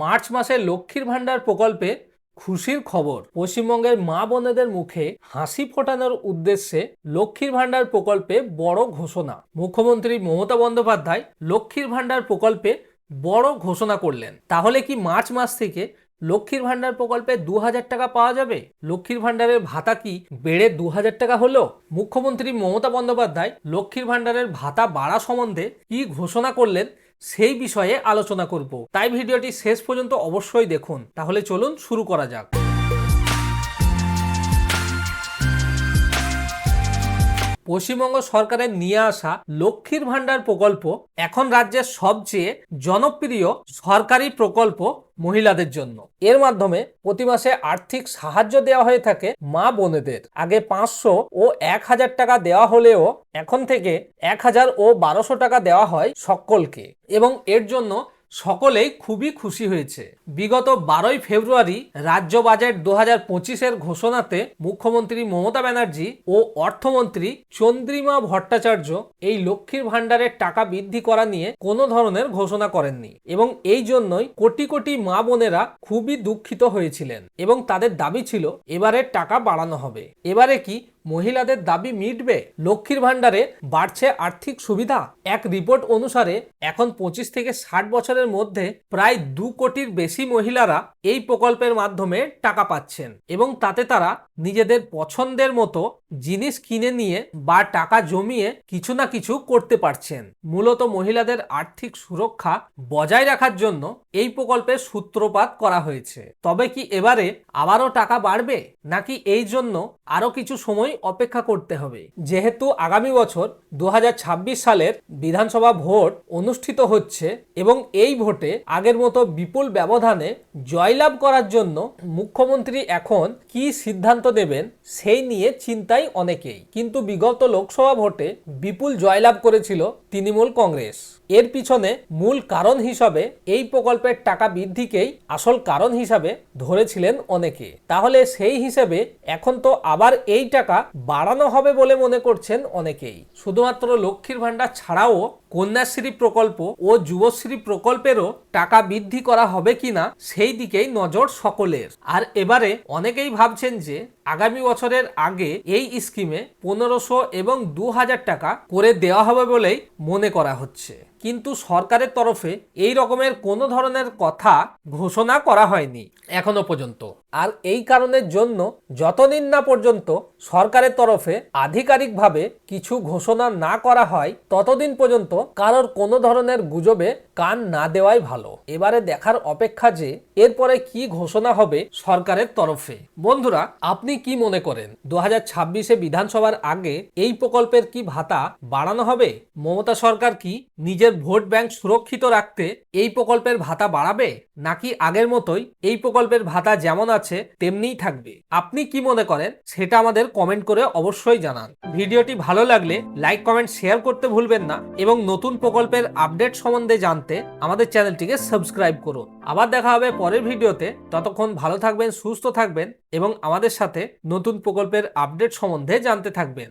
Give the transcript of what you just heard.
March মাসে লক্ষ্মীর ভাণ্ডার প্রকল্পে খুশির খবর। পশ্চিমবঙ্গের মা বোনেদের মুখে হাসি ফোটানোর উদ্দেশ্যে লক্ষ্মীর ভাণ্ডার প্রকল্পে বড় ঘোষণা। মুখ্যমন্ত্রী মমতা বন্দ্যোপাধ্যায় লক্ষ্মীর ভাণ্ডার প্রকল্পে বড় ঘোষণা করলেন। তাহলে কি মার্চ মাস থেকে লক্ষ্মীর ভাণ্ডার প্রকল্পে দু হাজার টাকা পাওয়া যাবে? লক্ষ্মীর ভাণ্ডারের ভাতা কি বেড়ে দু হাজার টাকা হলো? মুখ্যমন্ত্রী মমতা বন্দ্যোপাধ্যায় লক্ষ্মীর ভাণ্ডারের ভাতা বাড়া সম্বন্ধে কি ঘোষণা করলেন সেই বিষয়ে আলোচনা করব। তাই ভিডিওটি শেষ পর্যন্ত অবশ্যই দেখুন। তাহলে চলুন শুরু করা যাক। পশ্চিমবঙ্গ সরকারের নিয়ে আসা লক্ষ্মীর ভাণ্ডার প্রকল্প এখন রাজ্যের সবচেয়ে জনপ্রিয় সরকারি প্রকল্প মহিলাদের জন্য। এর মাধ্যমে প্রতি মাসে আর্থিক সাহায্য দেওয়া হয়ে থাকে মা বোনেদের। আগে পাঁচশো ও এক হাজার টাকা দেওয়া হলেও এখন থেকে এক হাজার ও বারোশো টাকা দেওয়া হয় সকলকে। এবং এর জন্য সকলেই খুবই খুশি হয়েছে। বিগত বারোই ফেব্রুয়ারি রাজ্য বাজেট দু হাজার পঁচিশের ঘোষণাতে মুখ্যমন্ত্রী মমতা ব্যানার্জি ও অর্থমন্ত্রী চন্দ্রিমা ভট্টাচার্য এই লক্ষ্মীর ভাণ্ডারের টাকা বৃদ্ধি করা নিয়ে কোনো ধরনের ঘোষণা করেননি এবং এই জন্যই কোটি কোটি মা বোনেরা খুবই দুঃখিত হয়েছিলেন এবং তাদের দাবি ছিল, এবারের টাকা বাড়ানো হবে। এবারে কি মহিলাদের দাবি মিটবে। লক্ষ্মীর ভাণ্ডারে বাড়ছে আর্থিক সুবিধা। এক রিপোর্ট অনুসারে এখন পঁচিশ থেকে ষাট বছরের মধ্যে প্রায় দু কোটির বেশি মহিলারা এই প্রকল্পের মাধ্যমে টাকা পাচ্ছেন এবং তাতে তারা নিজেদের পছন্দের মতো জিনিস কিনে নিয়ে বা টাকা জমিয়ে কিছু না কিছু করতে পারছেন। মূলত মহিলাদের আর্থিক সুরক্ষা বজায় রাখার জন্য এই প্রকল্পের সূত্রপাত করা হয়েছে। তবে কি এবারে আবারও টাকা বাড়বে? নাকি এই জন্য আরও কিছু সময় অপেক্ষা করতে হবে। যেহেতু আগামী বছর দু হাজার ছাব্বিশ সালের বিধানসভা ভোট অনুষ্ঠিত হচ্ছে এবং এই ভোটে আগের মতো বিপুল ব্যবধানে জয়লাভ করার জন্য মুখ্যমন্ত্রী এখন কি সিদ্ধান্ত দেবেন সেই নিয়ে চিন্তায় অনেকেই। কিন্তু বিগত লোকসভা ভোটে বিপুল জয়লাভ করেছিল তৃণমূল কংগ্রেস। এর পিছনে মূল কারণ হিসাবে এই প্রকল্পের টাকা বৃদ্ধিকেই আসল কারণ হিসাবে ধরেছিলেন অনেকে। তাহলে সেই হিসেবে এখন তো আবার এই টাকা বাড়ানো হবে বলে মনে করছেন অনেকেই। শুধুমাত্র লক্ষ্মীর ভাণ্ডার ছাড়াও কন্যাশ্রী প্রকল্প ও যুবশ্রী প্রকল্পেরও টাকা বৃদ্ধি করা হবে কিনা, সেই দিকেই নজর সকলের। আর এবারে অনেকেই ভাবছেন যে আগামী বছরের আগে এই স্কিমে পনেরোশো এবং দু হাজার টাকা করে দেওয়া হবে বলেই মনে করা হচ্ছে। কিন্তু সরকারের তরফে এই রকমের কোনো ধরনের কথা ঘোষণা করা হয়নি এখনও পর্যন্ত। আর এই কারণের জন্য যতদিন না পর্যন্ত সরকারের তরফে আধিকারিকভাবে কিছু ঘোষণা না করা হয়, ততদিন পর্যন্ত কারোর কোনো ধরনের গুজবে কান না দেওয়াই ভালো। এবারে দেখার অপেক্ষা যে এরপরে কি ঘোষণা হবে সরকারের তরফে। বন্ধুরা, আপনি কি মনে করেন? দু হাজার বিধানসভার আগে এই প্রকল্পের কি ভাতা বাড়ানো হবে? মমতা সরকার কি নিজের ভোট ব্যাংক সুরক্ষিত রাখতে এই প্রকল্পের ভাতা বাড়াবে? নাকি আগের মতোই এই প্রকল্পের ভাতা যেমন আছে, তেমনিই থাকবে? আপনি কি মনে করেন? সেটা আমাদের কমেন্ট করে অবশ্যই জানান। ভিডিওটি ভালো লাগলে লাইক, কমেন্ট, শেয়ার করতে ভুলবেন না। এবং নতুন প্রকল্পের আপডেট সম্বন্ধে জানতে আমাদের চ্যানেলটিকে সাবস্ক্রাইব করুন। আবার দেখা হবে পরের ভিডিওতে। ততক্ষণ ভালো থাকবেন, সুস্থ থাকবেন এবং আমাদের সাথে নতুন প্রকল্পের আপডেট সম্বন্ধে জানতে থাকবেন।